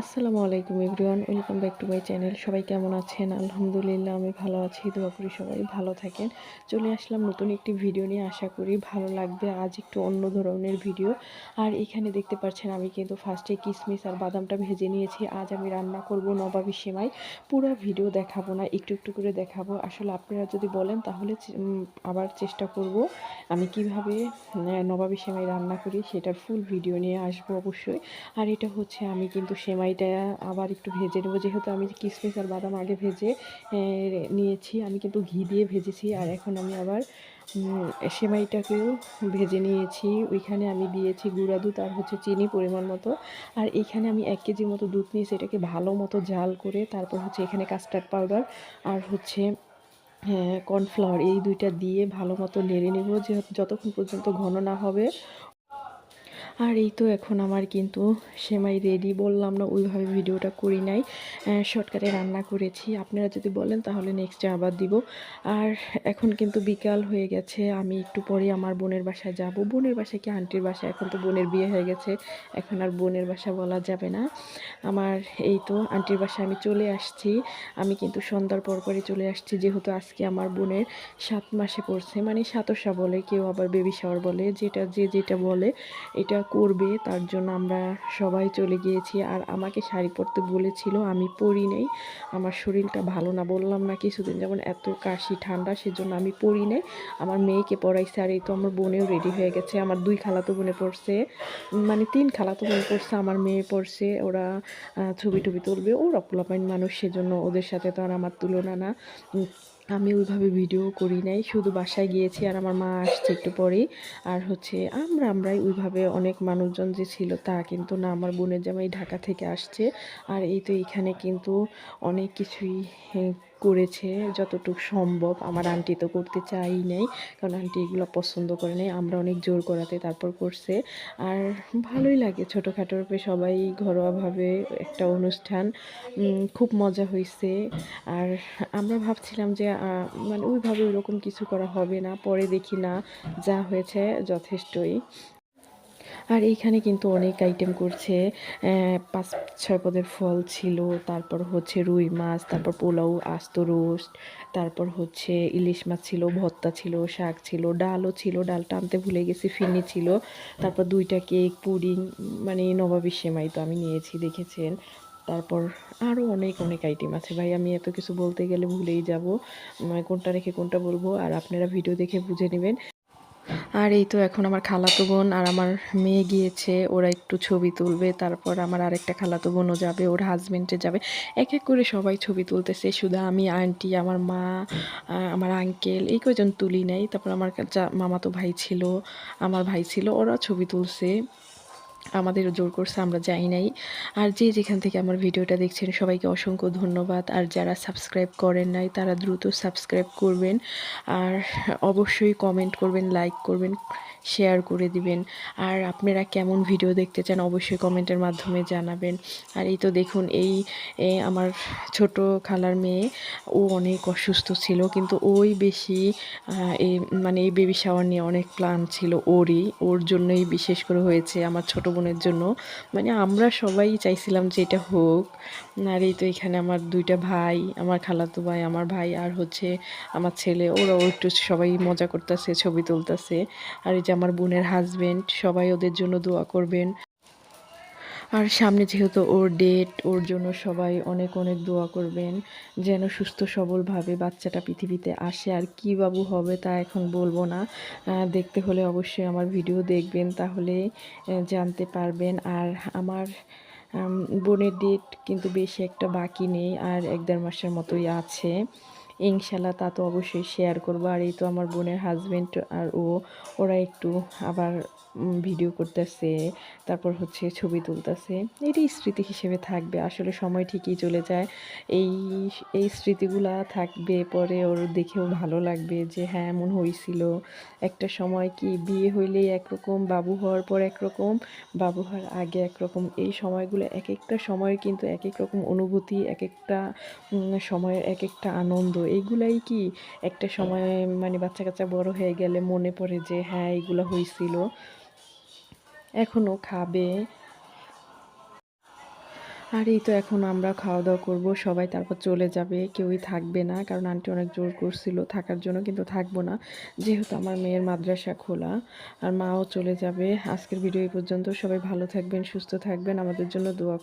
আসসালামু আলাইকুম everyone, welcome back to my channel. সবাই কেমন আছেন? আলহামদুলিল্লাহ, আমি ভালো আছি। দোয়া করি সবাই ভালো থাকেন। চলে আসলাম নতুন একটি ভিডিও নিয়ে। আশা করি ভালো লাগবে। আজ একটু অন্য ধরনের ভিডিও। আর এখানে দেখতে পাচ্ছেন, আমি কিন্তু ফার্স্টে কিশমিশ আর বাদামটা ভেজে নিয়েছি। আজ আমি রান্না করব নবাবি সেমাই। পুরো ভিডিও দেখাবো না, একটু একটু করে দেখাবো। আসলে আপনারা যদি বলেন, তাহলে আবার চেষ্টা করব আমি কীভাবে নবাবি সেমাই রান্না করি, সেটার ফুল ভিডিও নিয়ে আসব অবশ্যই। আর এটা হচ্ছে, আমি কিন্তু সেমাইটা আবার একটু ভেজে নেব। যেহেতু আমি কিশমিশ আর বাদাম আগে ভেজে নিয়েছি। আমি কিন্তু ঘি দিয়ে ভেজেছি। আর এখন আমি আবার সেমাইটাকেও ভেজে নিয়েছি। ওইখানে আমি দিয়েছি গুঁড়া দুধ আর হচ্ছে চিনি পরিমাণ মতো। আর এখানে আমি এক কেজির মতো দুধ নিয়েছি। এটাকে ভালো মতো জাল করে তারপর হচ্ছে এখানে কাস্টার্ড পাউডার আর হচ্ছে কর্নফ্লাওয়ার এই দুইটা দিয়ে ভালো মতো নেড়ে নেব। যে, যতক্ষণ পর্যন্ত ঘন না হবে আর এই তো এখন আমার কিন্তু সেমাই রেডি বললাম না ওইভাবে ভিডিওটা করি নাই। শর্টকাটে রান্না করেছি। আপনারা যদি বলেন তাহলে নেক্সটে আবার দিব। আর এখন কিন্তু বিকাল হয়ে গেছে, আমি একটু পরে আমার বোনের বাসায় যাব। বোনের বাসায় কি আন্টির বাসায়? এখন তো বোনের বিয়ে হয়ে গেছে, এখন আর বোনের বাসা বলা যাবে না। আমার এই তো আন্টির বাসায় আমি চলে আসছি। আমি কিন্তু সন্ধ্যার পর পরই চলে আসছি, যেহেতু আজকে আমার বোনের সাত মাসে পড়ছে। মানে সাতসা বলে, কেউ আবার বেবি শাওয়ার বলে, যেটা যে যেটা বলে, এটা করবে, তার জন্য আমরা সবাই চলে গিয়েছি। আর আমাকে শাড়ি পরতে বলেছিল, আমি পরি নেই, আমার শরীরটা ভালো না। বললাম, না, কিছুদিন যেমন এত কাশি, ঠান্ডা, সেজন্য আমি পরি নেই। আমার মেয়েকে পড়াইছে, আর এই তো আমার বোনেও রেডি হয়ে গেছে। আমার দুই খালাতো বোনে পড়ছে মানে তিন খালাতো বোন পড়ছে, আমার মেয়ে পড়ছে। ওরা ছবি টবি তুলবে, ওরা পোলাপাইন মানুষ, সেজন্য ওদের সাথে তো আর আমার তুলনা না। আমি ওইভাবে ভিডিও করি নাই শুধু বাসায় গিয়েছি আর আমার মা আসছে একটু পরেই। আর হচ্ছে আমরা আমরাই ওইভাবে অনেক মানুষজন যে ছিল তা কিন্তু না আমার বোনের জামাই ঢাকা থেকে আসছে। আর এই তো এখানে কিন্তু অনেক কিছুই হ্যাঁ, করেছে, যতটুকু সম্ভব। আমার আন্টি তো করতে চাই নাই, কারণ আন্টি এগুলো পছন্দ করে নাই। আমরা অনেক জোর করাতে তারপর করছে। আর ভালোই লাগে ছোটোখাটোরূপে সবাই ঘরোয়াভাবে একটা অনুষ্ঠান খুব মজা হয়েছে আর আমরা ভাবছিলাম যে মানে ওইভাবে ওইরকম কিছু করা হবে না, পরে দেখি না, যা হয়েছে যথেষ্টই। আর এইখানে কিন্তু অনেক আইটেম করছে। পাঁচ, ছয় পদের ফল ছিল, তারপর হচ্ছে রুই মাছ, তারপর পোলাও, আস্ত রোস্ট, তারপর হচ্ছে ইলিশ মাছ ছিল ভত্তা ছিল, শাক ছিল, ডালও ছিল ডালটা আনতে ভুলে গেছি, ফিরনি ছিল। তারপর দুইটা কেক, পুডিং মানে নবাবী সেমাই তো আমি নিয়েছি, দেখেছেন? তারপর আরও অনেক অনেক আইটেম আছে। ভাই, আমি এত কিছু বলতে গেলে ভুলেই যাব। মানে কোনটা রেখে কোনটা বলব? আর আপনারা ভিডিও দেখে বুঝে নেবেন। আর এই তো এখন আমার খালাতো বোন আর আমার মেয়ে গিয়েছে, ওরা একটু ছবি তুলবে, তারপর আমার আরেকটা খালাতো বোনও যাবে, ওর হাজব্যান্ডে যাবে। এক এক করে সবাই ছবি তুলতেছে, শুধু আমি আন্টি আমার মা আমার আঙ্কেল এই কজন তুলি নেই। তারপর আমার মামাতো ভাই ছিল, আমার ভাই ছিল ওরা ছবি তুলছে। আমাদেরও জোর করছে, আমরা যাই নাই। আর যে যেখান থেকে আমার ভিডিওটা দেখছেন, সবাইকে অসংখ্য ধন্যবাদ। আর যারা সাবস্ক্রাইব করেন নাই, তারা দ্রুত সাবস্ক্রাইব করবেন। আর অবশ্যই কমেন্ট করবেন লাইক করবেন শেয়ার করে দিবেন। আর আপনারা কেমন ভিডিও দেখতে চান, অবশ্যই কমেন্টের মাধ্যমে জানাবেন। আর এই তো দেখুন, এই আমার ছোট খালার মেয়ে, ও অনেক অসুস্থ ছিল, কিন্তু ওই বেশি মানে এই বেবি শাওয়ার নিয়ে অনেক প্ল্যান ছিল, ওরই। ওর জন্যই বিশেষ করে হয়েছে আমার ছোট বোনের জন্য। মানে আমরা সবাই চাইছিলাম যে এটা হোক। আর এই তো এখানে আমার দুইটা ভাই, আমার খালাতো ভাই, আমার ভাই, আর হচ্ছে আমার ছেলে। ওরাও একটু সবাই মজা করতেছে, ছবি তুলতেছে। আর এই যে আমার বোনের হাজব্যান্ড সবাই ওদের জন্য দোয়া করবেন। আর সামনে যেহেতু ওর ডেট ওর জন্য সবাই অনেক অনেক দোয়া করবেন, যেন সুস্থ সবলভাবে বাচ্চাটা পৃথিবীতে আসে। আর কী বাবু হবে তা এখন বলব না। দেখতে হলে অবশ্যই আমার ভিডিও দেখবেন, তাহলে জানতে পারবেন। আর আমার বোনের ডেট কিন্তু বেশি একটা বাকি নেই, আর এক দেড় মাসের মতোই আছে। ইনশাল্লাহ তা তো অবশ্যই শেয়ার করব। আর এই তো আমার বোনের হাজব্যান্ড আর ও, ওরা একটু আবার ভিডিও করতেছে, তারপর হচ্ছে ছবি তুলতেছে। এটাই স্মৃতি হিসেবে থাকবে। আসলে সময় ঠিকই চলে যায়। এই এই স্মৃতিগুলা থাকবে পরে ওর দেখেও ভালো লাগবে যে হ্যাঁ এমন হয়েছিল একটা সময় কি বিয়ে হইলেই একরকম, বাবু হওয়ার পর একরকম, বাবু হওয়ার আগে একরকম। এই সময়গুলো এক একটা সময়ের কিন্তু এক এক রকম অনুভূতি এক একটা সময়ের এক একটা আনন্দ। এইগুলাই কি একটা সময় মানে বাচ্চা কাচ্চা বড় হয়ে গেলে মনে পড়ে যে হ্যাঁ এইগুলো হয়েছিল এখনও খাবে। আর এই তো এখন আমরা খাওয়া দাওয়া করব সবাই তারপর চলে যাবে। কেউই থাকবে না কারণ আন্টি অনেক জোর করছিল থাকার জন্য কিন্তু থাকব না। যেহেতু আমার মেয়ের মাদ্রাসা খোলা আর মাও চলে যাবে। আজকের ভিডিও এই পর্যন্ত। সবাই ভালো থাকবেন সুস্থ থাকবেন। আমাদের জন্য দোয়া